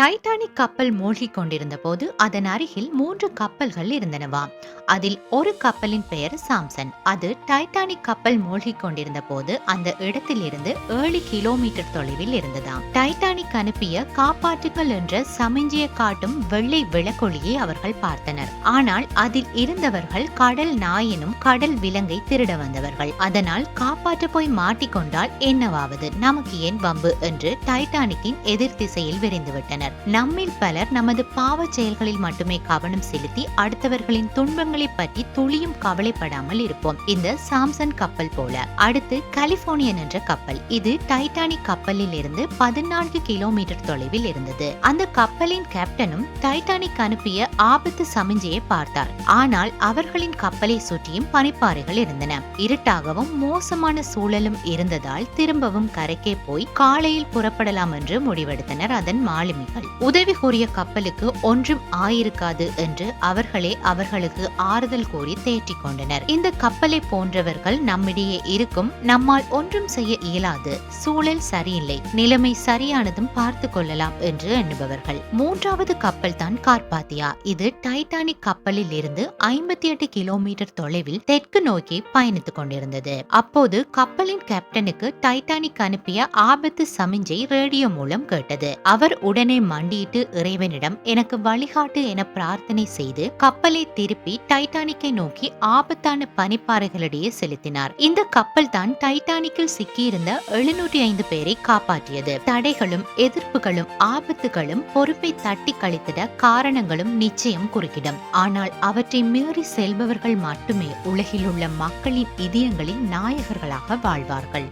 Titanic கப்பல் மூழ்கிக் கொண்டிருந்த போது அதன் அருகில் மூன்று கப்பல்கள் இருந்தனவாம் அதில் ஒரு கப்பலின் பெயர் சாம்சன். அது டைட்டானிக் கப்பல் மூழ்கிக் கொண்டிருந்த போது அந்த இடத்திலிருந்து ஏழு கிலோமீட்டர் தொலைவில் இருந்ததாம் டைட்டானிக் அனுப்பிய காப்பாற்றுகள் என்ற சமிஞ்சிய காட்டும் வெள்ளை விளக்கொளியை அவர்கள் பார்த்தனர். ஆனால் அதில் இருந்தவர்கள் கடல் நாயினும் கடல் விலங்கை திருட வந்தவர்கள். அதனால் காப்பாற்ற போய் மாட்டிக்கொண்டால் என்னவாவது? நமக்கு ஏன் வம்பு? என்று டைட்டானிக்கின் எதிர் திசையில் விரைந்துவிட்டனர் நம்மில் பலர் நமது பாவ செயல்களில் மட்டுமே கவனம் செலுத்தி அடுத்தவர்களின் துன்பங்களை பற்றி துளியும் கவலைப்படாமல் இருப்போம். இந்த சாம்சன் கப்பல் போல. அடுத்து கலிபோர்னியன் என்ற கப்பல். இது டைட்டானிக் கப்பலில் இருந்து பதினான்கு கிலோமீட்டர் தொலைவில் இருந்தது. அந்த கப்பலின் கேப்டனும் டைட்டானிக் அனுப்பிய ஆபத்து சமிஞ்சையை பார்த்தார். ஆனால் அவர்களின் கப்பலை சுற்றியும் பனிப்பாறைகள் இருந்தன. இருட்டாகவும் மோசமான சூழலும் இருந்ததால் திரும்பவும் கரைக்கே போய் காலையில் புறப்படலாம் என்று முடிவெடுத்தனர் அதன் மாலுமிகள். உதவி கோரிய கப்பலுக்கு ஒன்றும் ஆயிருக்காது என்று அவர்களே அவர்களுக்கு ஆறுதல் கூறி தேற்றிக் கொண்டனர். இந்த கப்பலை போன்றவர்கள் நம்மிடையே இருக்கும் நம்மால் ஒன்றும் செய்ய இயலாது சூழல் சரியில்லை நிலைமை சரியானதும் பார்த்து கொள்ளலாம் என்று எண்ணுபவர்கள். மூன்றாவது கப்பல் தான் கார்பாத்தியா. இது டைட்டானிக் கப்பலில் இருந்து ஐம்பத்தி எட்டு கிலோமீட்டர் தொலைவில் தெற்கு நோக்கி பயணித்துக் கொண்டிருந்தது. அப்போது கப்பலின் கேப்டனுக்கு டைட்டானிக் அனுப்பிய ஆபத்து சமிஞ்சை ரேடியோ மூலம் கேட்டது. அவர் உடனே மண்டியிட்டு இறைவனிடம் எனக்கு வழிகாட்டு என பிரார்த்தனை செய்து கப்பலை திருப்பி டைட்டானிக்கை நோக்கி ஆபத்தான பனிப்பாறைகளிடையே செலுத்தினார். இந்த கப்பல் தான் டைட்டானிக்கில் சிக்கியிருந்த எழுநூற்றி ஐந்து பேரை காப்பாற்றியது. தடைகளும் எதிர்ப்புகளும் ஆபத்துகளும் பொறுப்பை தட்டி கழித்திட காரணங்களும் நிச்சயம் குறுக்கிடும். ஆனால் அவற்றை மீறி செல்பவர்கள் மட்டுமே உலகில் உள்ள மக்களின் இதயங்களின் நாயகர்களாக வாழ்வார்கள்.